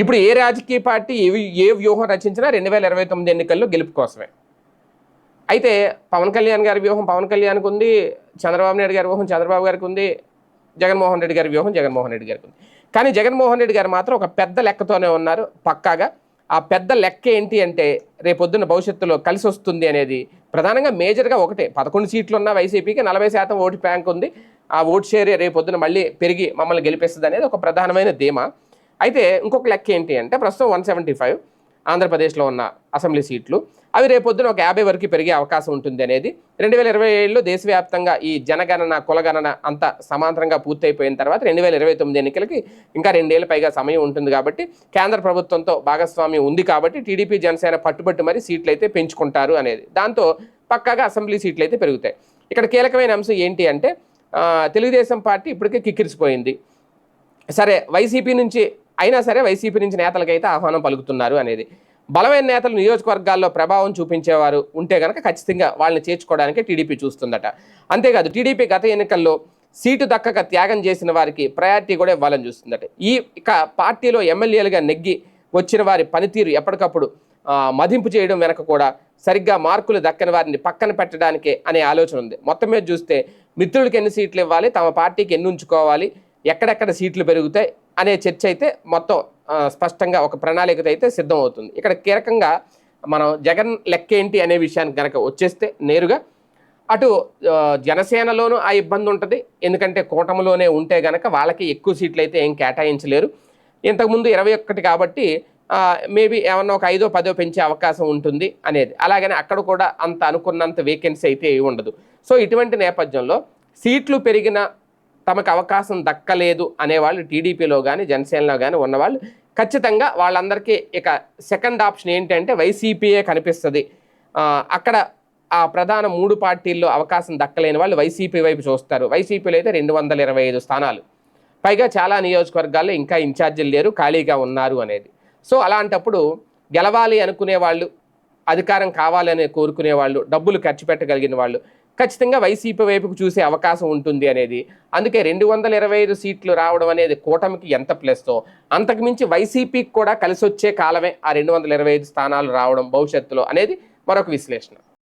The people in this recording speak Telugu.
ఇప్పుడు ఏ రాజకీయ పార్టీ ఏ ఏ వ్యూహం రచించినా రెండు వేల ఇరవై తొమ్మిది ఎన్నికల్లో గెలుపు కోసమే. అయితే పవన్ కళ్యాణ్ గారి వ్యూహం పవన్ కళ్యాణ్కి ఉంది చంద్రబాబు నాయుడు గారి వ్యూహం చంద్రబాబు గారికి ఉంది జగన్మోహన్ రెడ్డి గారి వ్యూహం జగన్మోహన్ రెడ్డి గారికి ఉంది. కానీ జగన్మోహన్ రెడ్డి గారు మాత్రం ఒక పెద్ద లెక్కతోనే ఉన్నారు పక్కాగా. ఆ పెద్ద లెక్క ఏంటి అంటే రేపొద్దున భవిష్యత్తులో కలిసి వస్తుంది అనేది ప్రధానంగా మేజర్గా ఒకటే. పదకొండు సీట్లు ఉన్న వైసీపీకి నలభై శాతం ఓటు బ్యాంక్ ఉంది. ఆ ఓటు షేర్ రేపొద్దున మళ్ళీ పెరిగి మమ్మల్ని గెలిపిస్తుంది అనేది ఒక ప్రధానమైన ధీమా. అయితే ఇంకొక లెక్క ఏంటి అంటే ప్రస్తుతం వన్ సెవెంటీ ఫైవ్ ఆంధ్రప్రదేశ్లో ఉన్న అసెంబ్లీ సీట్లు. అవి రేపొద్దున ఒక యాభై వరకు పెరిగే అవకాశం ఉంటుంది అనేది. రెండు వేల ఇరవై ఏడులో దేశవ్యాప్తంగా ఈ జనగణన కులగణన అంత సమాంతరంగా పూర్తయిపోయిన తర్వాత రెండు వేల ఇరవై తొమ్మిది ఎన్నికలకి ఇంకా రెండేళ్ళ పైగా సమయం ఉంటుంది కాబట్టి కేంద్ర ప్రభుత్వంతో భాగస్వామ్యం ఉంది కాబట్టి టీడీపీ జనసేన పట్టుబట్టి మరి సీట్లు అయితే పెంచుకుంటారు అనేది. దాంతో పక్కాగా అసెంబ్లీ సీట్లు అయితే పెరుగుతాయి. ఇక్కడ కీలకమైన అంశం ఏంటి అంటే తెలుగుదేశం పార్టీ ఇప్పటికే కిక్కిరిసిపోయింది. సరే వైసీపీ నుంచి అయినా సరే వైసీపీ నుంచి నేతలకైతే ఆహ్వానం పలుకుతున్నారు అనేది. బలమైన నేతలు నియోజకవర్గాల్లో ప్రభావం చూపించేవారు ఉంటే కనుక ఖచ్చితంగా వాళ్ళని చేర్చుకోవడానికి టీడీపీ చూస్తుందట. అంతేకాదు టీడీపీ గత ఎన్నికల్లో సీటు దక్కక త్యాగం చేసిన వారికి ప్రయారిటీ కూడా ఇవ్వాలని చూస్తుందట. ఈ ఇక పార్టీలో ఎమ్మెల్యేలుగా నెగ్గి వచ్చిన వారి పనితీరు ఎప్పటికప్పుడు మదింపు చేయడం వెనక కూడా సరిగ్గా మార్కులు దక్కని వారిని పక్కన పెట్టడానికే అనే ఆలోచన ఉంది. మొత్తం మీద చూస్తే మిత్రులకు ఎన్ని సీట్లు ఇవ్వాలి తమ పార్టీకి ఎన్ని ఉంచుకోవాలి ఎక్కడెక్కడ సీట్లు పెరుగుతాయి అనే చర్చ అయితే మొత్తం స్పష్టంగా ఒక ప్రణాళికతో అయితే సిద్ధమవుతుంది. ఇక్కడ కీలకంగా మనం జగన్ లెక్క ఏంటి అనే విషయానికి కనుక వచ్చేస్తే నేరుగా అటు జనసేనలోనూ ఆ ఇబ్బంది ఉంటుంది. ఎందుకంటే కూటమిలోనే ఉంటే గనక వాళ్ళకి ఎక్కువ సీట్లు అయితే ఏం కేటాయించలేరు. ఇంతకుముందు ఇరవై ఒక్కటి కాబట్టి మేబీ ఏమన్నా ఒక ఐదో పదో పెంచే అవకాశం ఉంటుంది అనేది. అలాగనే అక్కడ కూడా అంత అనుకున్నంత వేకెన్సీ అయితే ఏమి ఉండదు. సో ఇటువంటి నేపథ్యంలో సీట్లు పెరిగిన తమకు అవకాశం దక్కలేదు అనేవాళ్ళు టీడీపీలో కానీ జనసేనలో కానీ ఉన్నవాళ్ళు ఖచ్చితంగా వాళ్ళందరికీ ఇక సెకండ్ ఆప్షన్ ఏంటంటే వైసీపీయే కనిపిస్తుంది. అక్కడ ఆ ప్రధాన మూడు పార్టీల్లో అవకాశం దక్కలేని వాళ్ళు వైసీపీ వైపు చూస్తారు. వైసీపీలో అయితే రెండు వందల ఇరవై ఐదు స్థానాలు. పైగా చాలా నియోజకవర్గాల్లో ఇంకా ఇన్ఛార్జీలు లేరు ఖాళీగా ఉన్నారు అనేది. సో అలాంటప్పుడు గెలవాలి అనుకునే వాళ్ళు అధికారం కావాలని కోరుకునే వాళ్ళు డబ్బులు ఖర్చు పెట్టగలిగిన వాళ్ళు ఖచ్చితంగా వైసీపీ వైపుకు చూసే అవకాశం ఉంటుంది అనేది. అందుకే రెండు వందల ఇరవై ఐదు సీట్లు రావడం అనేది కూటమికి ఎంత ప్లస్తో అంతకుమించి వైసీపీకి కూడా కలిసి వచ్చే కాలమే ఆ రెండు వందల ఇరవై ఐదు స్థానాలు రావడం భవిష్యత్తులో అనేది మరొక విశ్లేషణ.